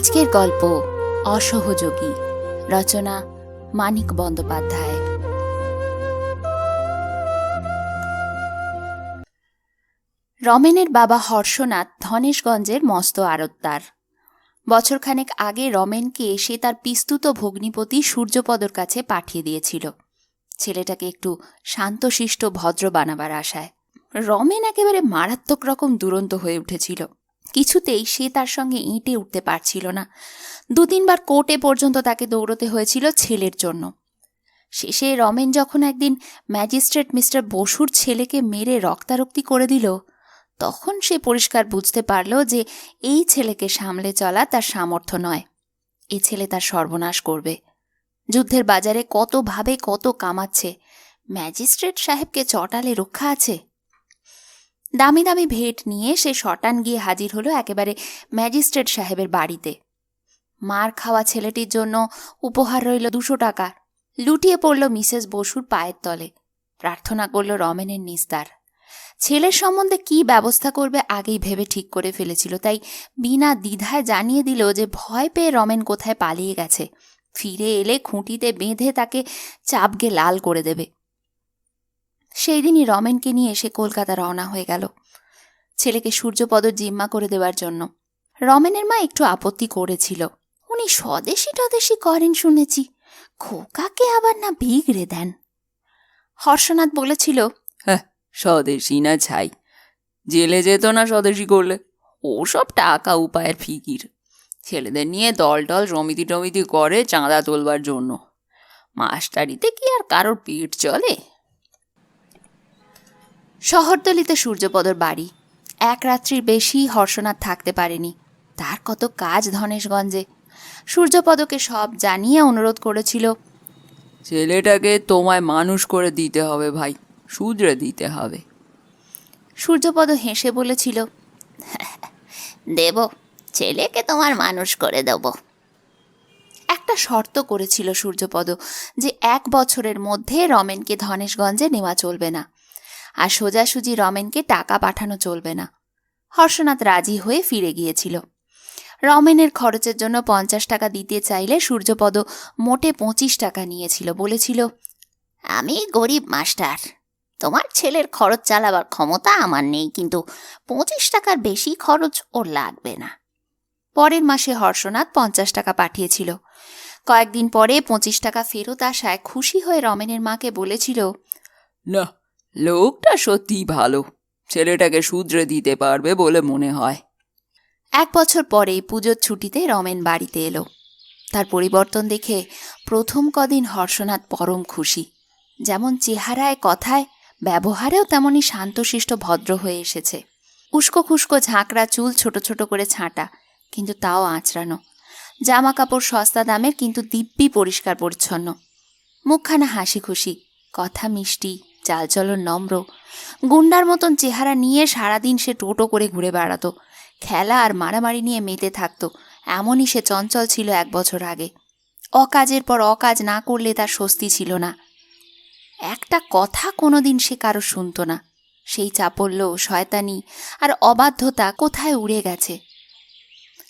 আজকের গল্প অসহযোগী, রচনা মানিক বন্দ্যোপাধ্যায়। রমেনের বাবা হর্ষনাথ ধনেশগঞ্জের মস্ত আড়তদার। বছরখানেক আগে রমেনকে সে তার পিস্তুত ভগ্নিপতি সূর্যপদর কাছে পাঠিয়ে দিয়েছিল। ছেলেটাকে একটু শান্তশিষ্ট, ভদ্র বানাবার আশায়। রমেন একেবারে মারাত্মক রকম দুরন্ত হয়ে উঠেছিল। কিছুতেই সে তার সঙ্গে ইঁটে উঠতে পারছিল না। দু তিনবার কোর্টে পর্যন্ত তাকে দৌড়তে হয়েছিল ছেলের জন্য। শেষে রমেন যখন একদিন ম্যাজিস্ট্রেট মিস্টার বসুর ছেলেকে মেরে রক্তারক্তি করে দিল, তখন সে পরিষ্কার বুঝতে পারল যে এই ছেলেকে সামলে চলা তার সামর্থ্য নয়। এ ছেলে তার সর্বনাশ করবে। যুদ্ধের বাজারে কতভাবে কত কামাচ্ছে। ম্যাজিস্ট্রেট সাহেবকে চটালে রক্ষা আছে। দামি দামি ভেট নিয়ে সে শটান গিয়ে হাজির হলো একেবারে ম্যাজিস্ট্রেট সাহেবের বাড়িতে। মার খাওয়া ছেলেটির জন্য উপহার রইল দুশো টাকা। লুটিয়ে পড়ল মিসেস বসুর পায়ের তলে। প্রার্থনা করল রমেনের নিস্তার। ছেলের সম্বন্ধে কি ব্যবস্থা করবে আগেই ভেবে ঠিক করে ফেলেছিল, তাই বিনা দ্বিধায় জানিয়ে দিল যে ভয় পেয়ে রমেন কোথায় পালিয়ে গেছে। ফিরে এলে খুঁটিতে বেঁধে তাকে চাপগে লাল করে দেবে। সেই দিনই রমেনকে নিয়ে এসে কলকাতা রওনা হয়ে গেল ছেলেকে সূর্যপদ জিম্মা করে দেওয়ার জন্য। রমেনের মা একটু আপত্তি করেছিল। উনি স্বদেশি টদেশি করেন শুনেছি, খোকাকে আবার না বিগড়ে দেন? হর্ষনাথ বলেছিল স্বদেশি না ছাই, জেলে যেত না স্বদেশি করলে, ওসব টাকা উপায়ের ফিকির। ছেলেদের নিয়ে দল টল সমিতি টমিতি করে চাঁদা তোলবার জন্য। মাস্টারিতে কি আর কারোর পেট চলে? শহরতলিতে সূর্যপদর বাড়ি। এক রাত্রির বেশি হর্ষনাথ থাকতে পারেনি। তার কত কাজ ধনেশগঞ্জে। সূর্যপদকে সব জানিয়ে অনুরোধ করেছিল ছেলেটাকে তোমায় মানুষ করে দিতে হবে ভাই শুধরে দিতে হবে। সূর্যপদ হেসে বলেছিল দেব ছেলেকে তোমার মানুষ করে দেব। একটা শর্ত করেছিল সূর্যপদ যে এক বছরের মধ্যে রমেনকে ধনেশগঞ্জে নেওয়া চলবে না। আর সোজাসুজি রমেনকে টাকা পাঠানো চলবে না। হর্ষনাথ রাজি হয়ে ফিরে গিয়েছিল। রমেনের খরচের জন্য পঞ্চাশ টাকা দিতে চাইলে সূর্যপদ মোটে পঁচিশ টাকা নিয়েছিল, বলেছিল, আমি গরিব মাস্টার। তোমার ছেলের খরচ চালাবার ক্ষমতা আমার নেই, কিন্তু পঁচিশ টাকার বেশি খরচ ওর লাগবে না। পরের মাসে হর্ষনাথ পঞ্চাশ টাকা পাঠিয়েছিল। কয়েকদিন পরে পঁচিশ টাকা ফেরত আসায় খুশি হয়ে রমেনের মাকে বলেছিল, না লোকটা সত্যিই ভালো। ছেলেটাকে শুধরে দিতে পারবে বলে মনে হয়। এক বছর পরে পুজোর ছুটিতে রমেন বাড়িতে এলো। তার পরিবর্তন দেখে প্রথম কদিন হর্ষনাথ পরম খুশি। যেমন চেহারায়, কথায়, ব্যবহারেও তেমনই শান্তশিষ্ট, ভদ্র হয়ে এসেছে। উস্কো খুস্কো ঝাঁকড়া চুল ছোট ছোট করে ছাঁটা, কিন্তু তাও আঁচড়ানো। জামা কাপড় সস্তা দামের, কিন্তু দিব্যি পরিষ্কার পরিচ্ছন্ন। মুখখানা হাসি খুশি কথা মিষ্টি চালচলন নম্র। গুন্ডার মতন চেহারা নিয়ে সারাদিন সে টোটো করে ঘুরে বেড়াতো। খেলা আর মারামারি নিয়ে মেতে থাকতো। এমনই সে চঞ্চল ছিল এক বছর আগে। অকাজের পর অকাজ না করলে তার স্বস্তি ছিল না। একটা কথা কোনোদিন সে কারও শুনতো না। সেই চাপল্য, শয়তানি আর অবাধ্যতা কোথায় উড়ে গেছে?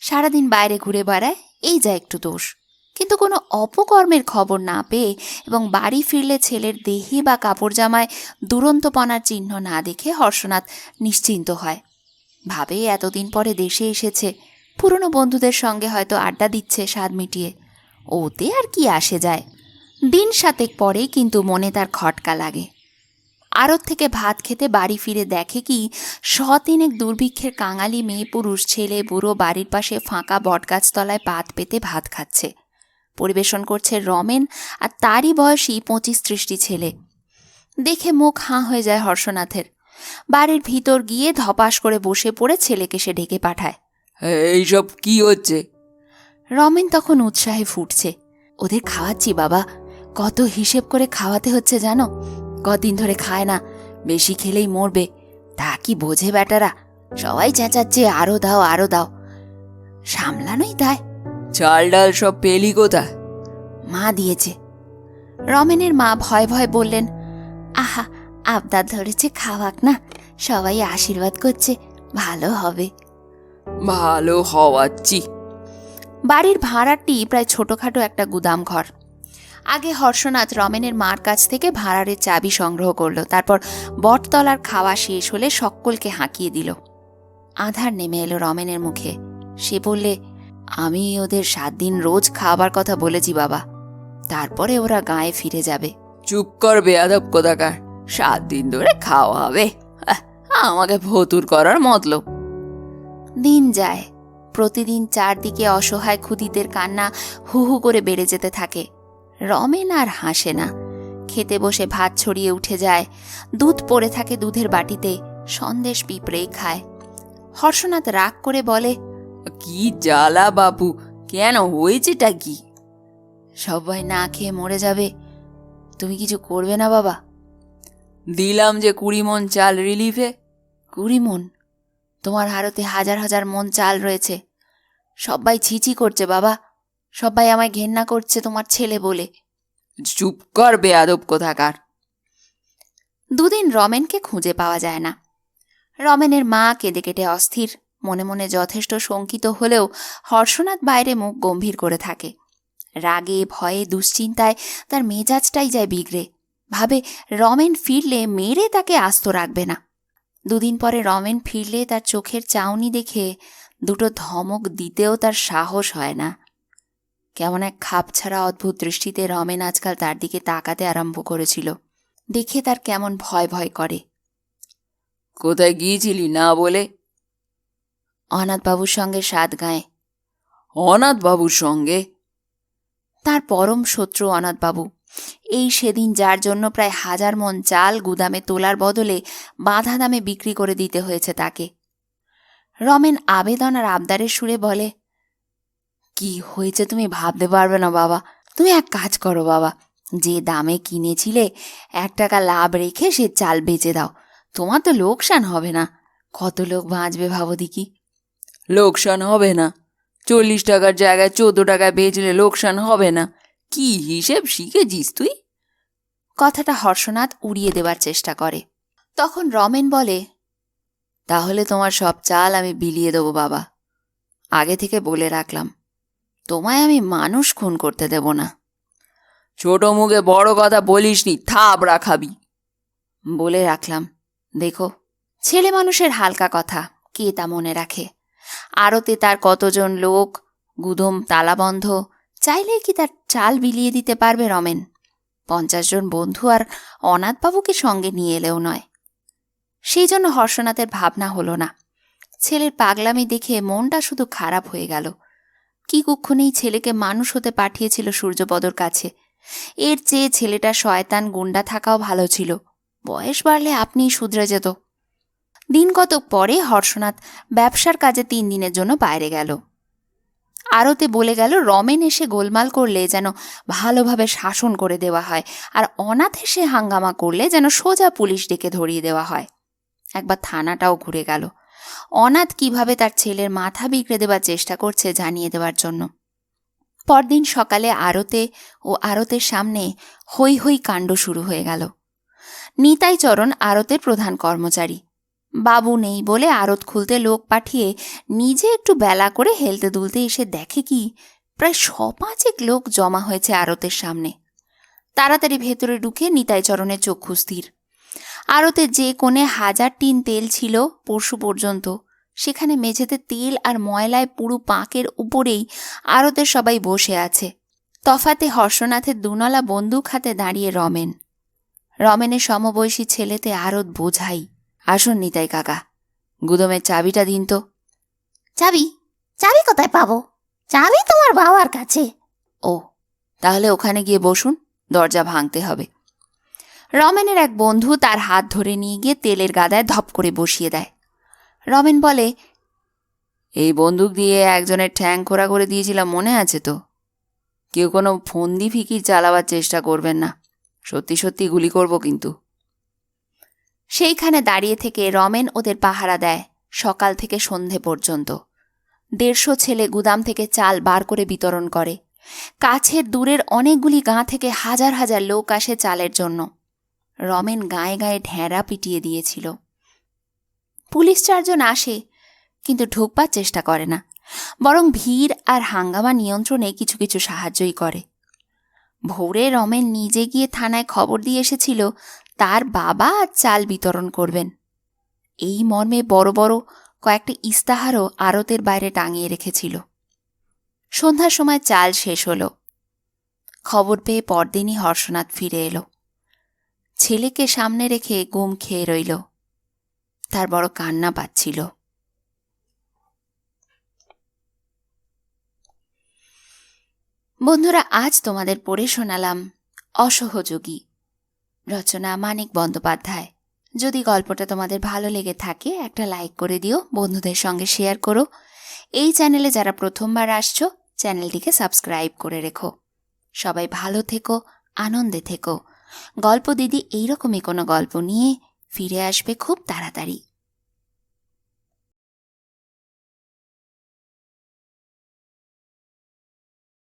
সারাদিন বাইরে ঘুরে বেড়ায়, এই যা একটু দোষ। কিন্তু কোনো অপকর্মের খবর না পেয়ে এবং বাড়ি ফিরলে ছেলের দেহে বা কাপড় জামায় দুরন্তপনার চিহ্ন না দেখে হর্ষনাথ নিশ্চিন্ত হয়। ভাবে এতদিন পরে দেশে এসেছে। পুরনো বন্ধুদের সঙ্গে হয়তো আড্ডা দিচ্ছে স্বাদ মিটিয়ে। ওতে আর কি আসে যায়। দিন সাতেক পরেই কিন্তু মনে তার খটকা লাগে। আড়ত থেকে ভাত খেতে বাড়ি ফিরে দেখে কি শতিনেক দুর্ভিক্ষের কাঙালি মেয়ে পুরুষ ছেলে বুড়ো বাড়ির পাশে ফাঁকা বটগাছতলায় পাত পেতে ভাত খাচ্ছে। পরিবেশন করছে রমেন আর তারই বয়সী পঁচিশ ত্রিশটি ছেলে। দেখে মুখ হাঁ হয়ে যায় হর্ষনাথের। বাড়ির ভিতর গিয়ে ধপাস করে বসে পড়ে ছেলেকে সে ডেকে পাঠায়। এইসব কি হচ্ছে? রমেন তখন উৎসাহে ফুটছে। ওদের খাওয়াচ্ছি বাবা। কত হিসেব করে খাওয়াতে হচ্ছে জানো? কদিন ধরে খায় না বেশি খেলেই মরবে। তা কি বোঝে বেটারা সবাই চেঁচাচ্ছে আরও দাও আরও দাও। সামলানোই দায় চাল ডাল সব পেলি কোথায়? মা দিয়েছে। রমেনের মা ভয় ভয় বললেন আহা আবদার ধরেছে খাওয়াক না সবাই আশীর্বাদ করছে ভালো হবে। ভালো হওয়াচ্ছি। বাড়ির ভাড়াটি প্রায় ছোটখাটো একটা গুদাম ঘর। আগে হর্ষনাথ রমেনের মার কাছ থেকে ভাড়ারের চাবি সংগ্রহ করল তারপর বটতলার খাওয়া শেষ হলে সকলকে হাঁকিয়ে দিল। আধার নেমে এলো রমেনের মুখে। সে বললে আমি ওদের সাত দিন রোজ খাবার কথা বলেছি বাবা। তারপরে ওরা গায়ে ফিরে যাবে। চুপ কর বেয়াদব কোথাকার সাত দিন ধরে খাওয়া হবে। আমাকে ভতুর করার মতলব। দিন যায়। প্রতিদিন চারদিকে অসহায় খুদিদের কান্না হু হু করে বেড়ে যেতে থাকে। রমেন আর হাসে না। খেতে বসে ভাত ছড়িয়ে উঠে যায়। দুধ পড়ে থাকে দুধের বাটিতে। সন্দেশ পিঁপড়েই খায়। হর্ষনাথ রাগ করে বলে কি জ্বালা বাপু, কেন হয়েছেটা কি? সবাই না খেয়ে মরে যাবে, তুমি কিছু করবে না বাবা। দিলাম যে কুড়ি মন চাল রিলিফে। কুড়ি মন? তোমার হারতে হাজার হাজার মন চাল রয়েছে। সবাই ছিচি করছে বাবা, সবাই আমায় ঘেন্না করছে তোমার ছেলে বলে। চুপ কর বেয়াদব কোথাকার। দুদিন রমেনকে খুঁজে পাওয়া যায় না। রমেনের মা কেঁদে কেটে অস্থির। মনে মনে যথেষ্ট শঙ্কিত হলেও হর্ষনাথ বাইরে মুখ গম্ভীর করে থাকে। রাগে, ভয়ে, দুশ্চিন্তায় তার মেজাজটাই যায় বিগড়ে। ভাবে রমেন ফিরলে মেরে তাকে আস্ত রাখবে না। দুদিন পরে রমেন ফিরলে তার চোখের চাউনি দেখে দুটো ধমক দিতেও তার সাহস হয় না। কেমন এক খাপ ছাড়া অদ্ভুত দৃষ্টিতে রমেন আজকাল তার দিকে তাকাতে আরম্ভ করেছিল। দেখে তার কেমন ভয় ভয় করে। কোথায় গিয়েছিলি না বলে? অনাথবাবুর সঙ্গে সাত গায়ে। অনাথ বাবুর সঙ্গে? তার পরম শত্রু অনাথবাবু। এই সেদিন যার জন্য প্রায় হাজার মন চাল গুদামে তোলার বদলে বাঁধা দামে বিক্রি করে দিতে হয়েছে তাকে। রমেন আবেদন আর আবদারের সুরে বলে কি হয়েছে তুমি ভাবতে পারবে না বাবা। তুমি এক কাজ করো বাবা। যে দামে কিনেছিলে এক টাকা লাভ রেখে সে চাল বেচে দাও। তোমার তো লোকসান হবে না। কত লোক বাঁচবে ভাবো দেখি? লোকসান হবে না। চল্লিশ টাকার জায়গায় চোদ্দ টাকায় বেচলে লোকসান হবে না। কি হিসেব শিখেছিস তুই? কথাটা হর্ষনাথ উড়িয়ে দেবার চেষ্টা করে। তখন রমেন বলে তাহলে তোমার সব চাল আমি বিলিয়ে দেবো বাবা। আগে থেকে বলে রাখলাম তোমায় আমি মানুষ খুন করতে দেব না। ছোট মুখে বড় কথা বলিসনি থাপ রাখাবি বলে রাখলাম দেখো ছেলে মানুষের হালকা কথা কে তা মনে রাখে? আরতে তার কতজন লোক, গুদম তালাবন্ধ চাইলে কি তার চাল বিলিয়ে দিতে পারবে রমেন? পঞ্চাশ জন বন্ধু আর অনাথবাবুকে সঙ্গে নিয়ে এলেও নয়। সেই জন্য হর্ষনাথের ভাবনা হলো না। ছেলের পাগলামি দেখে মনটা শুধু খারাপ হয়ে গেল। কি কুক্ষণেই ছেলেকে মানুষ হতে পাঠিয়েছিল সূর্যপদর কাছে। এর চেয়ে ছেলেটা শয়তান গুন্ডা থাকাও ভালো ছিল। বয়স বাড়লে আপনিই শুধরে যেত। দিন কতক পরে হর্ষনাথ ব্যবসার কাজে তিন দিনের জন্য বাইরে গেল। আরতে বলে গেল, রমেন এসে গোলমাল করলে যেন ভালোভাবে শাসন করে দেওয়া হয় আর অনাথ এসে হাঙ্গামা করলে যেন সোজা পুলিশ ডেকে ধরিয়ে দেওয়া হয়। একবার থানাটাও ঘুরে গেল। অনাথ কীভাবে তার ছেলের মাথা বিগড়ে দেবার চেষ্টা করছে জানিয়ে দেওয়ার জন্য। পরদিন সকালে আরতে ও আরতের সামনে হৈ হৈ কাণ্ড শুরু হয়ে গেল। নিতাই চরণ আরতের প্রধান কর্মচারী। বাবু নেই বলে আড়ত খুলতে লোক পাঠিয়ে নিজে একটু বেলা করে হেলতে দুলতে এসে দেখে কি, প্রায় সপাঁচেক লোক জমা হয়েছে আড়তের সামনে। তাড়াতাড়ি ভেতরে ঢুকে নিতাই চরণের চক্ষু স্থির। আড়তে যে কোণে হাজার টিন তেল ছিল পরশু পর্যন্ত, সেখানে মেঝেতে তেল আর ময়লায় পুরো পাঁকের উপরেই আড়তের সবাই বসে আছে। তফাতে হর্ষনাথের দুনলা বন্দুক হাতে দাঁড়িয়ে রমেন। রমেনের সমবয়সী ছেলেতে আরত বোঝাই। আসুন নিতাই কাকা। গুদমের চাবিটা দিন তো। চাবি? চাবি কোথায় পাবো? চাবি তোমার বাবার কাছে। ও তাহলে ওখানে গিয়ে বসুন দরজা ভাঙতে হবে। রমেনের এক বন্ধু তার হাত ধরে নিয়ে গিয়ে তেলের গাদায় ধপ করে বসিয়ে দেয়। রমেন বলে এই বন্দুক দিয়ে একজনের ঠ্যাং খোরা করে দিয়েছিলাম মনে আছে তো? কেউ কোনো ফন্দি ফিকির চালাবার চেষ্টা করবেন না। সত্যি সত্যি গুলি করব কিন্তু। সেইখানে দাঁড়িয়ে থেকে রমেন ওদের পাহারা দেয়, সকাল থেকে সন্ধে পর্যন্ত। দেড়শো ছেলে গুদাম থেকে চাল বার করে বিতরণ করে। কাছের দূরের অনেকগুলি গাঁ থেকে হাজার হাজার লোক আসে চালের জন্য। রমেন গায়ে গায়ে ঢেঁড়া পিটিয়ে দিয়েছিল। পুলিশ চারজন আসে, কিন্তু ঢুকবার চেষ্টা করে না। বরং ভিড় আর হাঙ্গামা নিয়ন্ত্রণে কিছু কিছু সাহায্যই করে। ভোরে রমেন নিজে গিয়ে থানায় খবর দিয়ে এসেছিল তার বাবা চাল বিতরণ করবেন। এই মর্মে বড় বড় কয়েকটা ইস্তাহারও আড়তের বাইরে টাঙিয়ে রেখেছিল। সন্ধ্যার সময় চাল শেষ হলো। খবর পেয়ে পরদিনই হর্ষনাথ ফিরে এলো। ছেলেকে সামনে রেখে গুম খেয়ে রইল। তার বড় কান্না পাচ্ছিল। বন্ধুরা, আজ তোমাদের পড়ে শোনালাম অসহযোগী। রচনা মানিক বন্দ্যোপাধ্যায়। যদি গল্পটা তোমাদের ভালো লেগে থাকে, একটা লাইক করে দিও, বন্ধুদের সঙ্গে শেয়ার করো। এই চ্যানেলে যারা প্রথমবার আসছো, চ্যানেলটিকে সাবস্ক্রাইব করে রেখো। সবাই ভালো থেকো, আনন্দে থেকো। গল্প দিদি এইরকমই কোনো গল্প নিয়ে ফিরে আসবে খুব তাড়াতাড়ি।